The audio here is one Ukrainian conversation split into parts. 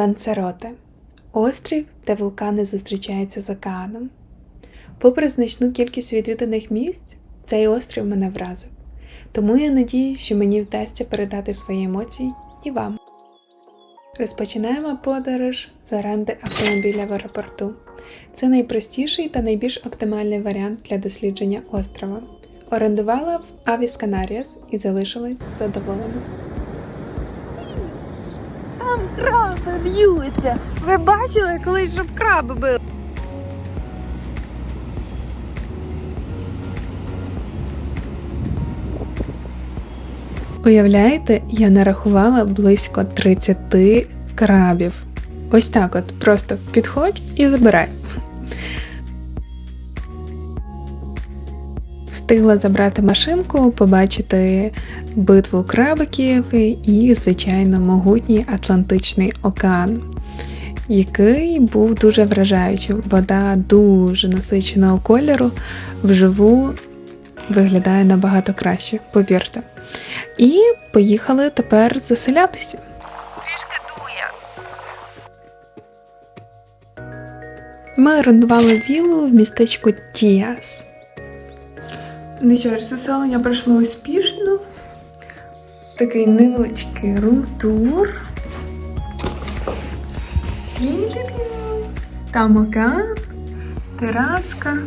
Ланцароте острів, де вулкани зустрічаються з океаном. Попри значну кількість відвіданих місць, цей острів мене вразив. Тому я надіюсь, що мені вдасться передати свої емоції і вам. Розпочинаємо подорож з оренди автомобіля в аеропорту. Це найпростіший та найбільш оптимальний варіант для дослідження острова. Орендувала в Авіс Канаріас і залишилась задоволена. Там краби б'ються. Ви бачили колись, щоб краби били? Уявляєте, я нарахувала близько 30 крабів. Ось так от, просто підходь і забирай. Встигла забрати машинку, побачити битву крабиків і, звичайно, могутній Атлантичний океан, який був дуже вражаючим. Вода дуже насиченого кольору, вживу виглядає набагато краще, повірте. І поїхали тепер заселятися. Трішки дує. Ми орендували віллу в містечку Тіас. Ж, заселення пройшло успішно. Такий невеличкий рум-тур. Там океан, тераска.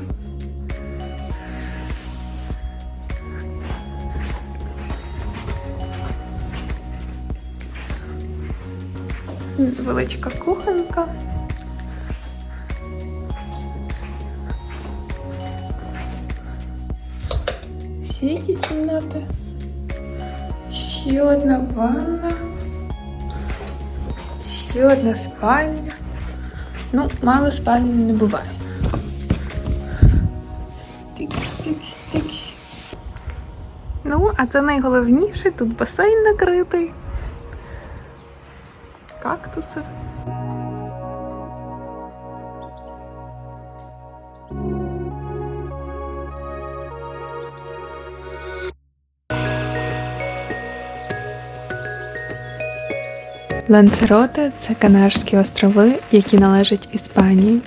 Величка кухонька. Ще якісь кімнати. Ще одна ванна. Ще одна спальня. Ну, мало спальні не буває. Тикс, тикс, тикс. Ну, а це найголовніше, тут басейн накритий. Кактуси. Ланцероте це Канарські острови, які належать Іспанії.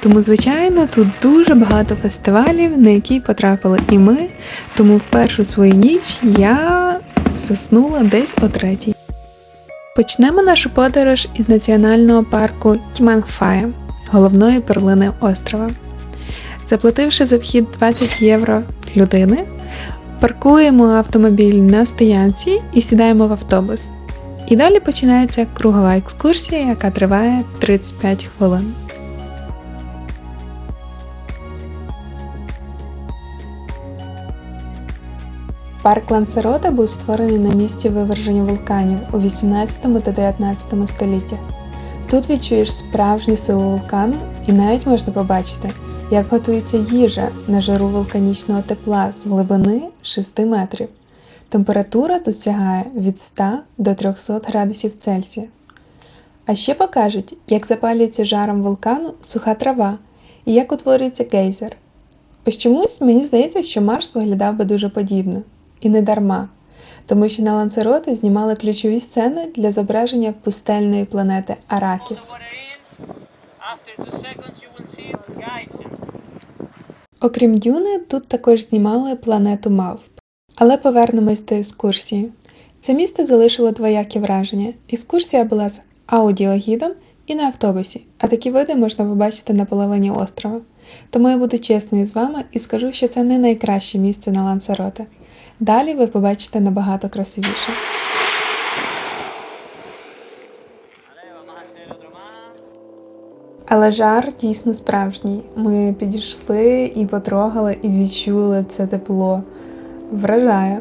Тому, звичайно, тут дуже багато фестивалів, на які потрапили і ми. Тому в першу свою ніч я заснула десь о третій. Почнемо нашу подорож із національного парку Тіманфая, головної перлини острова. Заплативши за вхід 20 євро з людини, паркуємо автомобіль на стоянці і сідаємо в автобус. І далі починається кругова екскурсія, яка триває 35 хвилин. Парк Лансерота був створений на місці виверження вулканів у 18 та 19 століттях. Тут відчуєш справжню силу вулкану і навіть можна побачити, як готується їжа на жару вулканічного тепла з глибини 6 метрів. Температура тут сягає від 100 до 300 градусів Цельсія. А ще покажуть, як запалюється жаром вулкану суха трава і як утворюється гейзер. Ось чомусь мені здається, що Марс виглядав би дуже подібно. І не дарма, тому що на Ланцероти знімали ключові сцени для зображення пустельної планети Аракіс. Окрім Дюни, тут також знімали планету Мавп. Але повернемось до екскурсії. Це місто залишило двоякі враження. Екскурсія була з аудіогідом і на автобусі, а такі види можна побачити на половині острова. Тому я буду чесною з вами і скажу, що це не найкраще місце на Лансароте. Далі ви побачите набагато красивіше. Але жар дійсно справжній. Ми підійшли і потрогали, і відчули це тепло. Вражає.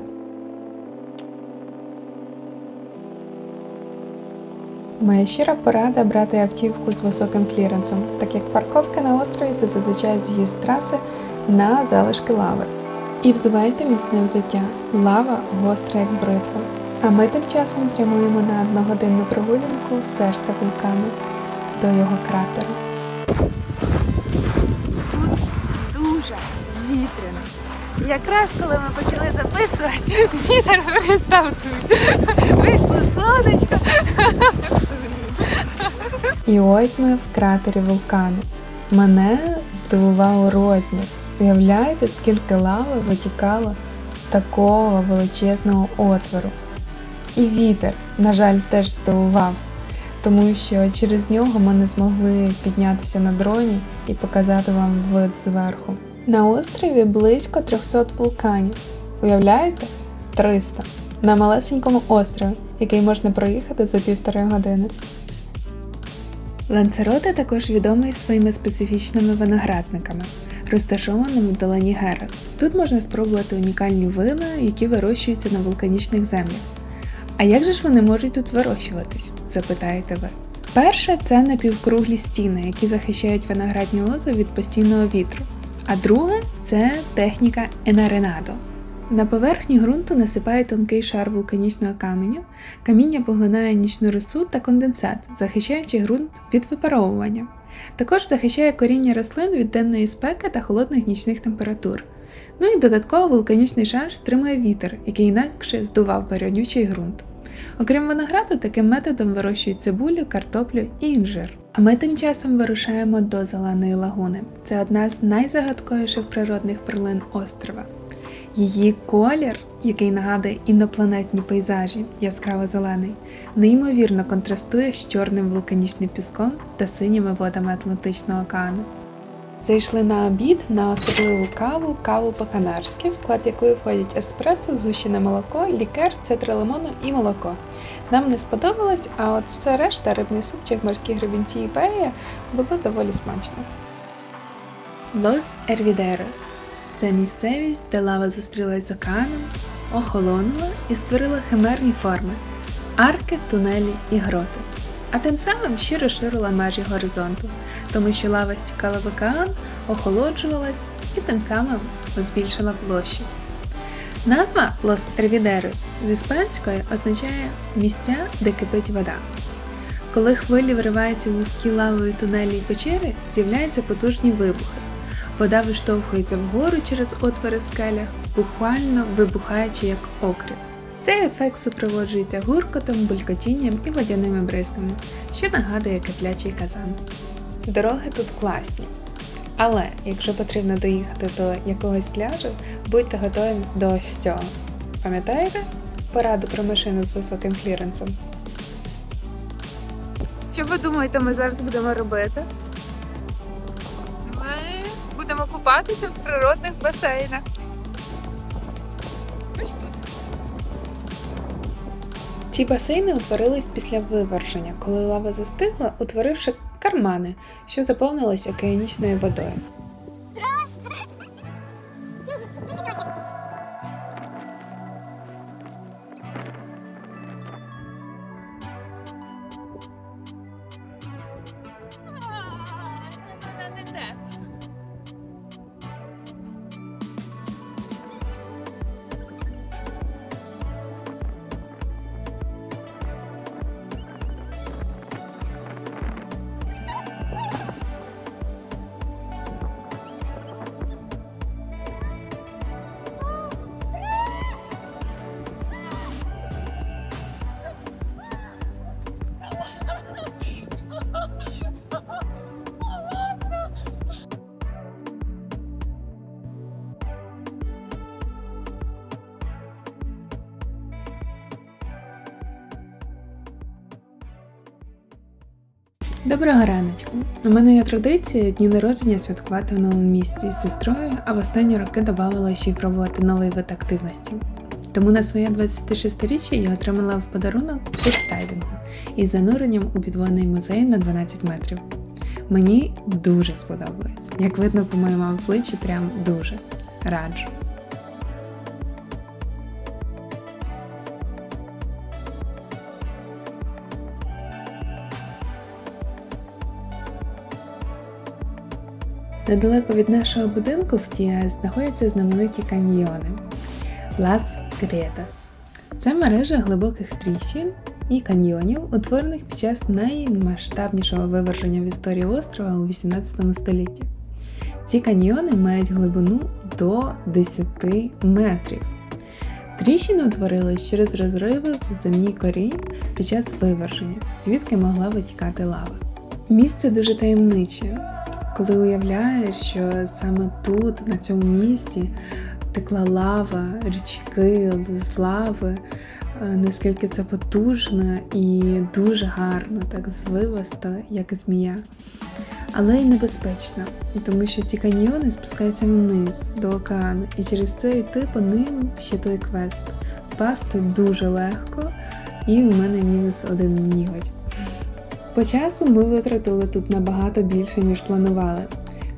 Моя щира порада брати автівку з високим кліренсом, так як парковка на острові це зазвичай з'їзд траси на залишки лави. І взувайте міцне взуття. Лава гостра як бритва. А ми тим часом прямуємо на одногодинну прогулянку з серця вулкану до його кратеру. Дуже вітряно. Якраз коли ми почали записувати, вітер перестав тут. Вийшло сонечко. І ось ми в кратері вулкану. Мене здивував розмір. Уявляєте, скільки лави витікало з такого величезного отвору. І вітер, на жаль, теж здивував, тому що через нього ми не змогли піднятися на дроні і показати вам вид зверху. На острові близько 300 вулканів. Уявляєте? 300. На малесенькому острові, який можна проїхати за півтори години. Ланцероте також відомий своїми специфічними виноградниками, розташованими в долині Гера. Тут можна спробувати унікальні вина, які вирощуються на вулканічних землях. А як же ж вони можуть тут вирощуватись? запитаєте ви. Перше це напівкруглі стіни, які захищають виноградні лози від постійного вітру. А друге це техніка енаренадо. На поверхні ґрунту насипає тонкий шар вулканічного каменю, каміння поглинає нічну росу та конденсат, захищаючи ґрунт від випаровування. Також захищає коріння рослин від денної спеки та холодних нічних температур. Ну і додатково вулканічний шар стримує вітер, який інакше здував би ґрунт. Окрім винограду, таким методом вирощують цибулю, картоплю і інжир. А ми тим часом вирушаємо до Зеленої лагуни. Це одна з найзагадковіших природних перлин острова. Її колір, який нагадує інопланетні пейзажі, яскраво зелений, неймовірно контрастує з чорним вулканічним піском та синіми водами Атлантичного океану. Зайшли на обід на особливу каву, каву по-канарськи, в склад якої входять еспресо, згущене молоко, лікер, цитра лимону і молоко. Нам не сподобалось, а от все решта, рибний супчик, морські гребінці і пея було доволі смачно. Лос Ервідерос це місцевість, де лава зустрілась з океаном, охолонула і створила химерні форми арки, тунелі і гроти. А тим самим ще розширила межі горизонту, тому що лава стікала в океан, охолоджувалась і тим самим збільшила площу. Назва Лос Ервідерос з іспанської означає місця, де кипить вода. Коли хвилі вриваються у вузькі лавові тунелі і печери, з'являються потужні вибухи. Вода виштовхується вгору через отвори в скелях, буквально вибухаючи як окріп. Цей ефект супроводжується гуркотом, булькотінням і водяними бризками, що нагадує киплячий казан. Дороги тут класні. Але якщо потрібно доїхати до якогось пляжу, будьте готові до ось цього. Пам'ятаєте пораду про машину з високим кліренсом? Що ви думаєте, ми зараз будемо робити? Ми будемо купатися в природних басейнах. Ці басейни утворились після виверження, коли лава застигла, утворивши кармани, що заповнились океанічною водою. Доброго раночку! У мене є традиція дні народження святкувати в новому місті з сестрою, а в останні роки додавала ще й пробувати новий вид активності. Тому на своє 26-річчя я отримала в подарунок курс дайвінгу із зануренням у підводний музей на 12 метрів. Мені дуже сподобалось. Як видно по моєму обличчі, прям дуже раджу. Недалеко від нашого будинку в Тіа знаходяться знамениті каньйони Лас Гретас. Це мережа глибоких тріщин і каньйонів, утворених під час наймасштабнішого виверження в історії острова у 18 столітті. Ці каньйони мають глибину до 10 метрів. Тріщини утворились через розриви в земній корі під час виверження, звідки могла витікати лава. Місце дуже таємниче, коли уявляєш, що саме тут, на цьому місці, текла лава, річки з лави, е, наскільки це потужно і дуже гарно, так звивасто, як змія. Але й небезпечно, тому що ці каньйони спускаються вниз до океану, і через це йти по ним ще той квест. Впасти дуже легко, і у мене мінус один нігодь. По часу ми витратили тут набагато більше, ніж планували.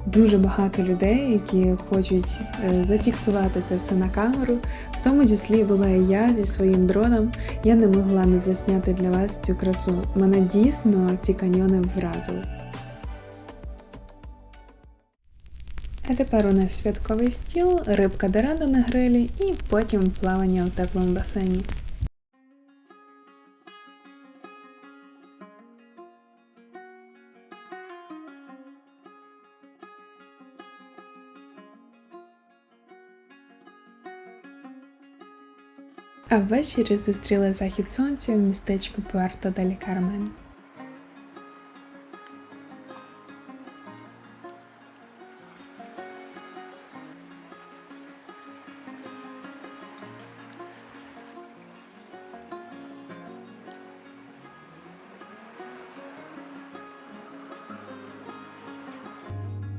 Дуже багато людей, які хочуть е, зафіксувати це все на камеру, в тому числі була і я зі своїм дроном. Я не могла не засняти для вас цю красу. Мене дійсно ці каньйони вразили. А тепер у нас святковий стіл, рибка дорадо на грилі і потім плавання у теплому басейні. А ввечері зустріли захід сонця в містечку Пуерто дель Кармен.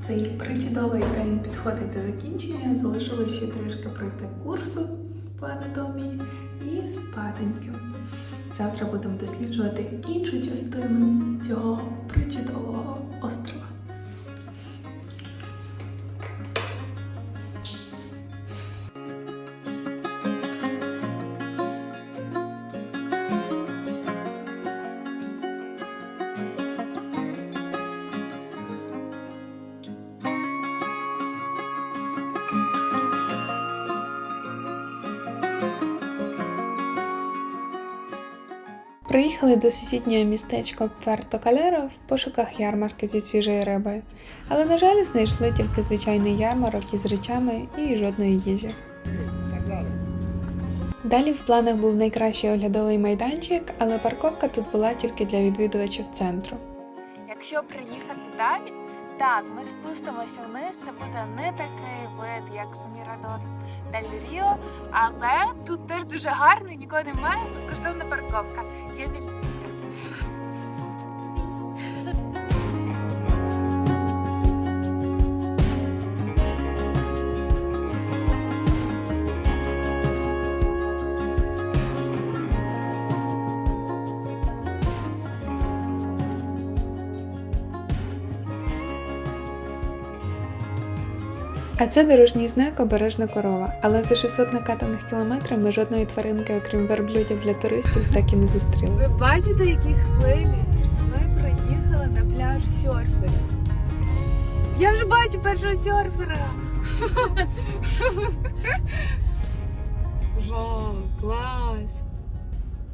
Цей причудовий день підходить до закінчення. Залишилося ще трішки пройти курсу по анатомії і спатеньки. Завтра будемо досліджувати іншу частину цього причудового острова. Приїхали до сусіднього містечка Перто Калеро в пошуках ярмарки зі свіжої рибою, але, на жаль, знайшли тільки звичайний ярмарок із речами і жодної їжі. Далі в планах був найкращий оглядовий майданчик, але парковка тут була тільки для відвідувачів центру. Якщо приїхати далі, так, ми спустимося вниз, це буде не такий вид, як з Мірадор Дель Ріо, але тут теж дуже гарно, нікого немає, безкоштовна парковка. Я вільнюся. А це дорожній знак обережна корова, але за 600 накатаних кілометрів ми жодної тваринки, окрім верблюдів для туристів, так і не зустріли. Ви бачите, які хвилі? Ми приїхали на пляж серферів. Я вже бачу першого серфера. Вау, клас!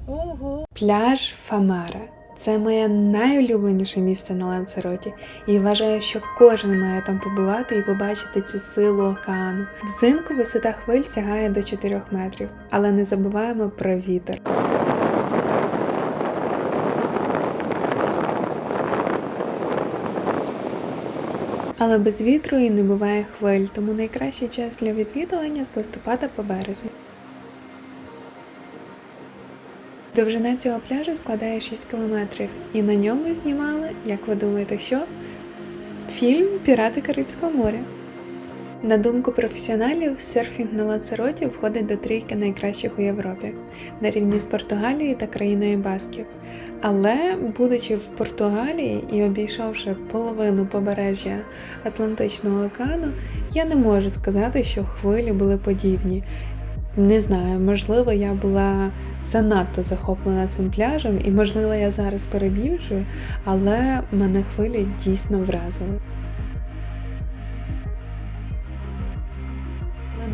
Ого! Пляж Фамара. Це моє найулюбленіше місце на Ланцероті, і вважаю, що кожен має там побувати і побачити цю силу океану. Взимку висота хвиль сягає до 4 метрів, але не забуваємо про вітер. Але без вітру і не буває хвиль, тому найкращий час для відвідування з листопада по березень. Довжина цього пляжу складає 6 кілометрів, і на ньому знімали, як ви думаєте, що? Фільм Пірати Карибського моря. На думку професіоналів, серфінг на Ланцероті входить до трійки найкращих у Європі на рівні з Португалією та країною Басків. Але, будучи в Португалії і обійшовши половину побережжя Атлантичного океану, я не можу сказати, що хвилі були подібні. Не знаю, можливо, я була занадто захоплена цим пляжем, і, можливо, я зараз перебільшую, але мене хвилі дійсно вразили.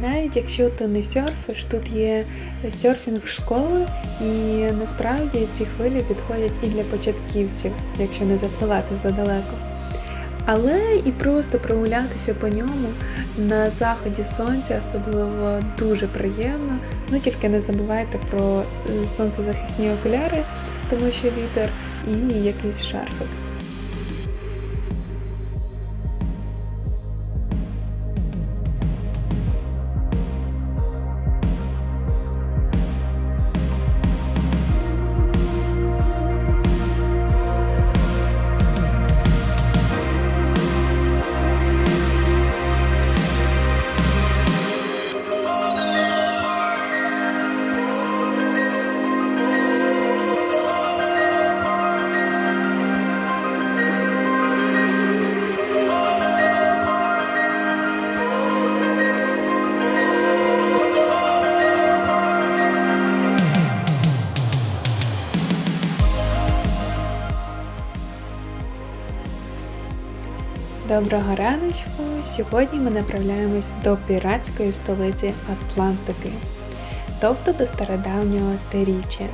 Навіть якщо ти не серфиш, тут є серфінг-школа, і насправді ці хвилі підходять і для початківців, якщо не запливати задалеко. Але і просто прогулятися по ньому на заході сонця особливо дуже приємно. Ну тільки не забувайте про е, сонцезахисні окуляри, тому що вітер, і якийсь шарфик. Доброго раночку! Сьогодні ми направляємось до піратської столиці Атлантики, тобто до стародавнього Терічі.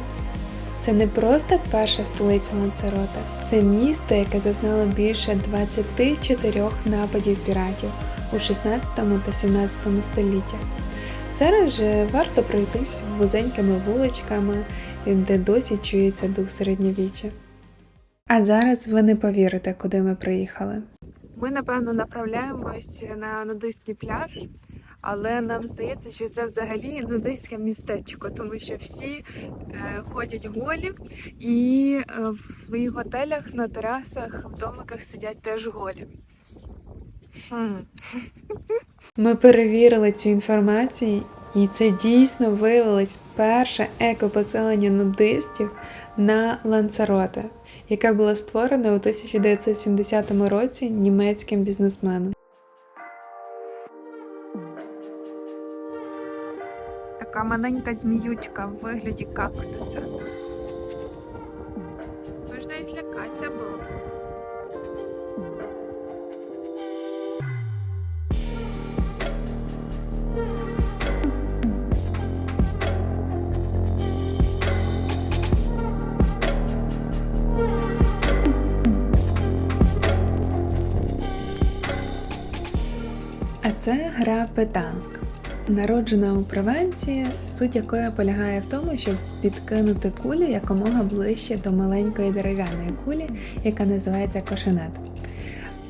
Це не просто перша столиця Ланцерота, це місто, яке зазнало більше 24 нападів піратів у 16 та 17 століттях. Зараз же варто пройтись вузенькими вуличками, де досі чується дух середньовіччя. А зараз ви не повірите, куди ми приїхали. Ми, напевно, направляємось на нудистський пляж, але нам здається, що це взагалі нудистське містечко, тому що всі е, ходять голі і е, в своїх готелях на терасах, в домиках сидять теж голі. Ми перевірили цю інформацію, і це дійсно виявилось перше екопоселення нудистів на Ланцароте, яка була створена у 1970 році німецьким бізнесменом. Така маленька зміючка в вигляді кактуса. Можна і злякатися було. Гра петанк. Народжена у Провенції, суть якої полягає в тому, щоб підкинути кулю якомога ближче до маленької дерев'яної кулі, яка називається кошенет.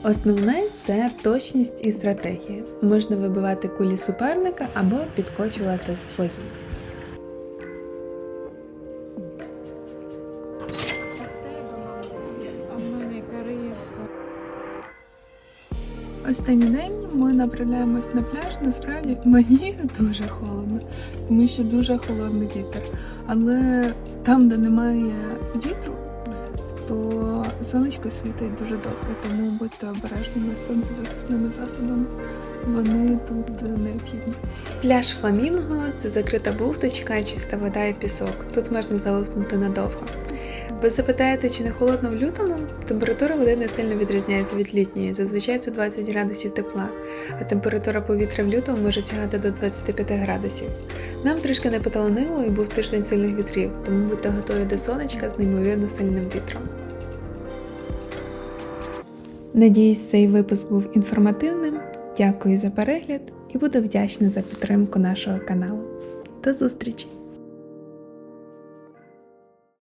Основне це точність і стратегія. Можна вибивати кулі суперника або підкочувати свої. Останній день ми направляємось на пляж. Насправді мені дуже холодно, тому що дуже холодний вітер. Але там, де немає вітру, то сонечко світить дуже добре, тому будьте обережними сонцезахисними засобами. Вони тут необхідні. Пляж Фламінго це закрита бухточка, чиста вода і пісок. Тут можна залипнути надовго. Ви запитаєте, чи не холодно в лютому? Температура води не сильно відрізняється від літньої, зазвичай це 20 градусів тепла, а температура повітря в лютому може сягати до 25 градусів. Нам трішки не поталанило і був тиждень сильних вітрів, тому будьте готові до сонечка з неймовірно сильним вітром. Надіюсь, цей випуск був інформативним. Дякую за перегляд і буду вдячна за підтримку нашого каналу. До зустрічі!